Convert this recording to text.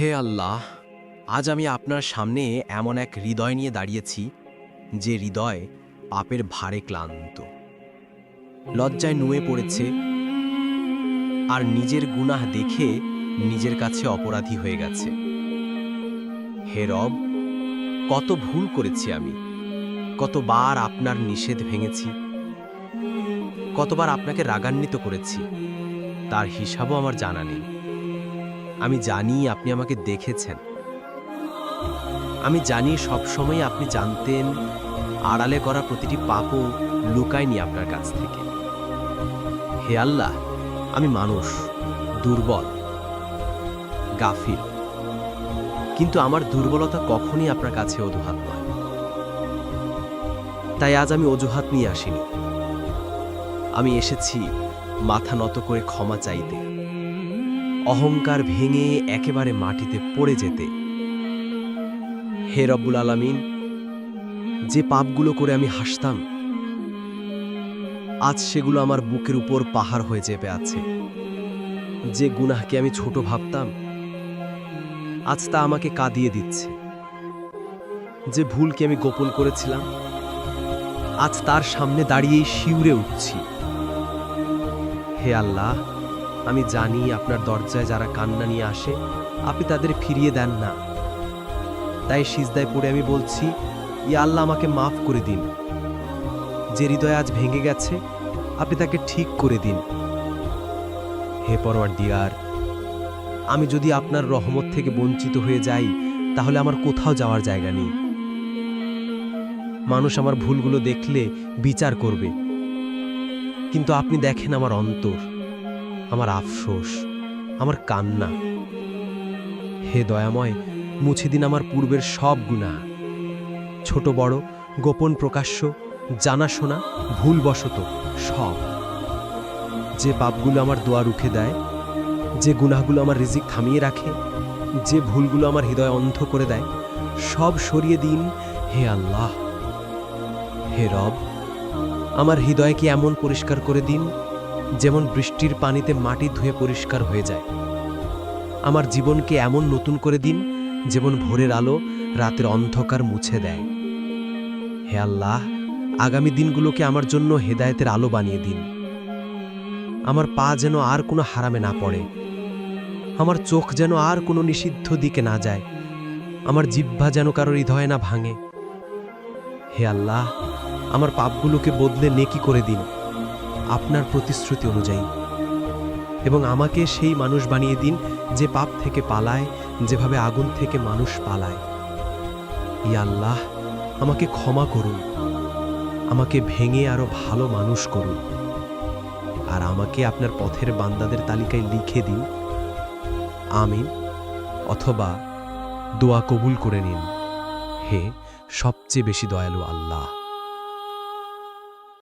হে আল্লাহ, আজ আমি আপনার সামনে এমন এক হৃদয় নিয়ে দাঁড়িয়েছি, যে হৃদয় পাপের ভারে ক্লান্ত। লজ্জায় নুয়ে পড়েছে আর নিজের গুনাহ দেখে নিজের কাছে অপরাধী হয়ে গেছে। হে রব, কত ভুল করেছি আমি, কতবার আপনার নিষেধ ভেঙেছি, কতবার আপনাকে রাগান্বিত করেছি, তার হিসাবও আমার জানা নেই। আমি জানি আপনি আমাকে দেখেছেন। আমি জানি সবসময় আপনি জানতেন, আড়ালে করা প্রতিটি পাপও লুকায়নি আপনার কাছ থেকে। হে আল্লাহ, আমি মানুষ, দুর্বল, গাফিল। কিন্তু আমার দুর্বলতা কখনই আপনার কাছে অজুহাত নয়। তাই আজ আমি অজুহাত নিয়ে আসিনি। আমি এসেছি মাথা নত করে ক্ষমা চাইতে। অহংকার ভেঙে একেবারে মাটিতে পড়ে যেতে। হে রব্বুল আলামিন, যে পাপগুলো করে আমি হাসতাম, আজ সেগুলো আমার বুকের উপর পাহাড় হয়ে চেপে আছে। যে গুনাহকে আমি ছোট ভাবতাম, আজ তা আমাকে কাঁদিয়ে দিচ্ছে। যে ভুলকে আমি গোপন করেছিলাম, আজ তার সামনে দাঁড়িয়েই শিউরে উঠছি। হে আল্লাহ আমি জানি আপনার দরজায় যারা কান্না নিয়ে আসে, আপনি তাদের ফিরিয়ে দেন না। তাই সিজদায় পড়ে আমি বলছি ইয়া আল্লাহ আমাকে মাফ করে দিন। যে হৃদয় আজ ভেঙে গেছে, আপনি তাকে ঠিক করে দিন। হে পরওয়ার দিয়ার আমি যদি আপনার রহমত থেকে বঞ্চিত হয়ে যাই, তাহলে আমার কোথাও যাওয়ার জায়গা নেই। মানুষ আমার ভুলগুলো দেখলে বিচার করবে। কিন্তু আপনি দেখেন আমার অন্তর। আমার আফসোস, আমার কান্না। হে দয়াময়, মুছে দিন আমার পূর্বের সব গুণা ছোট বড়, গোপন প্রকাশ্য, জানাশোনা, ভুলবশত সব। যে পাপগুলো আমার দোয়া রুখে দেয়, যে গুনাহগুলো আমার রিজিক থামিয়ে রাখে, যে ভুলগুলো আমার হৃদয় অন্ধ করে দেয়, সব সরিয়ে দিন হে আল্লাহ। হে রব, আমার হৃদয়কে এমন পরিষ্কার করে দিন যেমন বৃষ্টির পানিতে মাটি ধুয়ে পরিষ্কার হয়ে যায়। আমার জীবনকে এমন নতুন করে দিন, যেমন ভোরের আলো রাতের অন্ধকার মুছে দেয়। হে আল্লাহ, আগামী দিনগুলোকে আমার জন্য হেদায়েতের আলো বানিয়ে দিন। আমার পা যেন আর কোনো হারামে না পড়ে। আমার চোখ যেন আর কোনো নিষিদ্ধ দিকে না যায়। আমার জিহ্বা যেন কারোর হৃদয় না ভাঙে। হে আল্লাহ, আমার পাপগুলোকে বদলে নেকি করে দিন। আপনার প্রতিশ্রুতি অনুযায়ী। এবং আমাকে সেই মানুষ বানিয়ে দিন যে পাপ থেকে পালায়, যেভাবে আগুন থেকে মানুষ পালায়। ই আল্লাহ, আমাকে ক্ষমা করুন। আমাকে ভেঙে আরও ভালো মানুষ করুন। আর আমাকে আপনার পথের বান্দাদের তালিকায় লিখে দিন। আমিন, অথবা দোয়া কবুল করে নিন। হে, সবচেয়ে বেশি দয়ালু আল্লাহ।